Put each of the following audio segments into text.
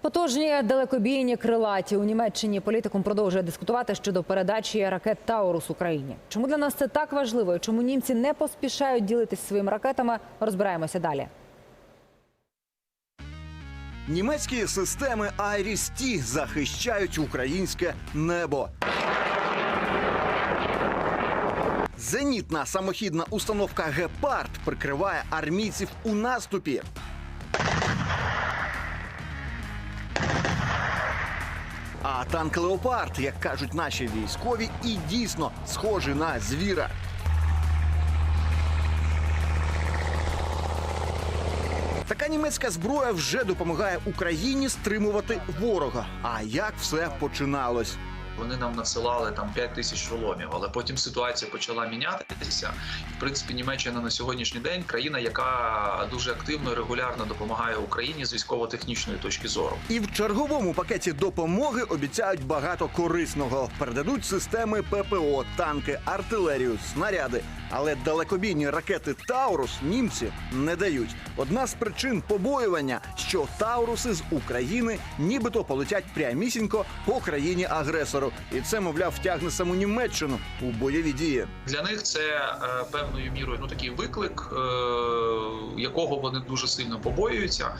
Потужні далекобійні крилаті у Німеччині політикум продовжує дискутувати щодо передачі ракет Таурус Україні. Чому для нас це так важливо і чому німці не поспішають ділитись своїми ракетами? Розбираємося далі. Німецькі системи Айріс-Ті захищають українське небо. Зенітна самохідна установка Гепард прикриває армійців у наступі. А танк Леопард, як кажуть наші військові, і дійсно схожий на звіра. Така німецька зброя вже допомагає Україні стримувати ворога. А як все починалось? Вони нам надсилали там 5 тисяч рулонів, але потім ситуація почала мінятися. В принципі, Німеччина на сьогоднішній день країна, яка дуже активно і регулярно допомагає Україні з військово-технічної точки зору. І в черговому пакеті допомоги обіцяють багато корисного. Передадуть системи ППО, танки, артилерію, снаряди. Але далекобійні ракети Таурус німці не дають. Одна з причин побоювання, що Тауруси з України нібито полетять прямісінько по країні агресору, і це, мовляв, втягне саму Німеччину у бойові дії. Для них це е, певною мірою ну такий виклик, е, якого вони дуже сильно побоюються,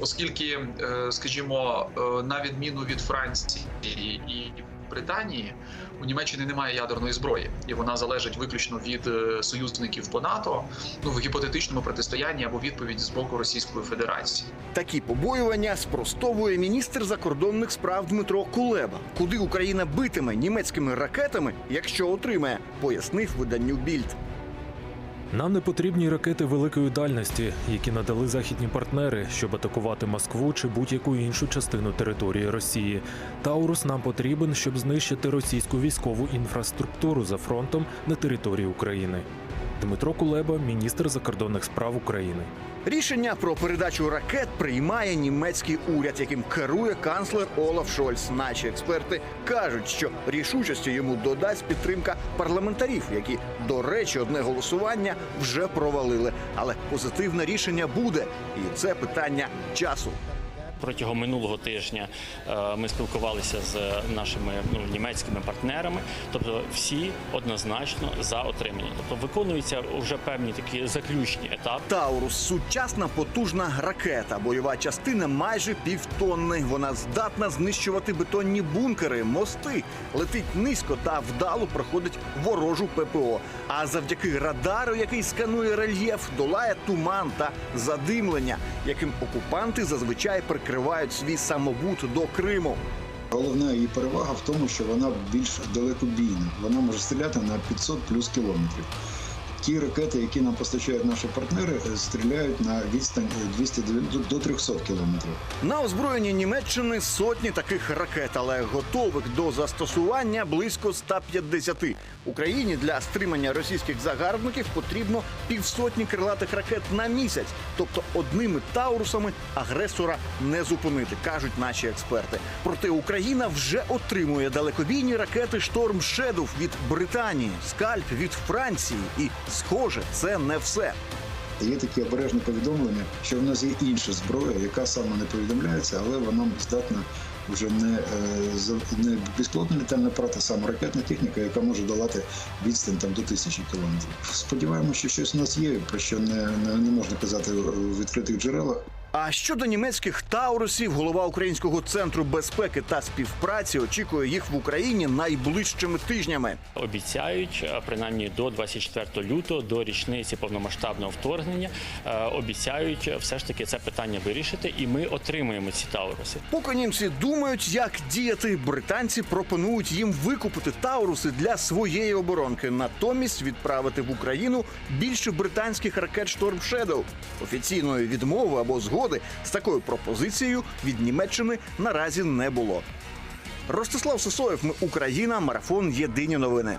оскільки, е, скажімо, на відміну від Франції і Британії. У Німеччини немає ядерної зброї, і вона залежить виключно від е, союзників по НАТО, ну в гіпотетичному протистоянні або відповіді з боку Російської Федерації. Такі побоювання спростовує міністр закордонних справ Дмитро Кулеба. Куди Україна битиме німецькими ракетами, якщо отримає, пояснив виданню Більд. Нам не потрібні ракети великої дальності, які надали західні партнери, щоб атакувати Москву чи будь-яку іншу частину території Росії. Таурус нам потрібен, щоб знищити російську військову інфраструктуру за фронтом на території України. Дмитро Кулеба, міністр закордонних справ України. Рішення про передачу ракет приймає німецький уряд, яким керує канцлер Олаф Шольц. Наші експерти кажуть, що рішучості йому додасть підтримка парламентарів, які, до речі, одне голосування вже провалили. Але позитивне рішення буде, і це питання часу. Протягом минулого тижня е, ми спілкувалися з нашими ну, німецькими партнерами. Тобто, всі однозначно за отримання. Тобто виконуються вже певні такі заключні етапи. Таурус сучасна потужна ракета. Бойова частина майже півтонни. Вона здатна знищувати бетонні бункери, мости, летить низько та вдало проходить ворожу ППО. А завдяки радару, який сканує рельєф, долає туман та задимлення, яким окупанти зазвичай прикривають свій самобут до Криму. Головна її перевага в тому, що вона більш далекобійна. Вона може стріляти на 500 плюс кілометрів. Ті ракети, які нам постачають наші партнери, е, стріляють на відстань е, 200 до- до 300 кілометрів. На озброєнні Німеччини сотні таких ракет, але готових до застосування близько 150. Україні для стримання російських загарбників потрібно півсотні крилатих ракет на місяць. Тобто одними таурусами агресора не зупинити, кажуть наші експерти. Проте Україна вже отримує далекобійні ракети Шторм Шедов від Британії, скальп від Франції. І схоже, це не все. Є такі обережні повідомлення, що в нас є інша зброя, яка саме не повідомляється, але вона здатна вже не, е, не безпілотна літальна прата, саме ракетна техніка, яка може долати відстань там до тисячі кілометрів. Сподіваємося, що щось у нас є, про що не, не, не можна казати в відкритих джерелах. А щодо німецьких таурусів, голова Українського центру безпеки та співпраці очікує їх в Україні найближчими тижнями. Обіцяють е, принаймні до 24 лютого, до річниці повномасштабного вторгнення. е, Обіцяють е, все ж таки це питання вирішити, і ми отримуємо ці тауруси. Поки німці думають, як діяти, британці пропонують їм викупити тауруси для своєї оборонки, натомість відправити в Україну більше британських ракет Шторм Shadow. Офіційної відмови або згоди з такою пропозицією від Німеччини наразі не було. Ростислав Сосоєв, ми Україна, марафон Єдині новини.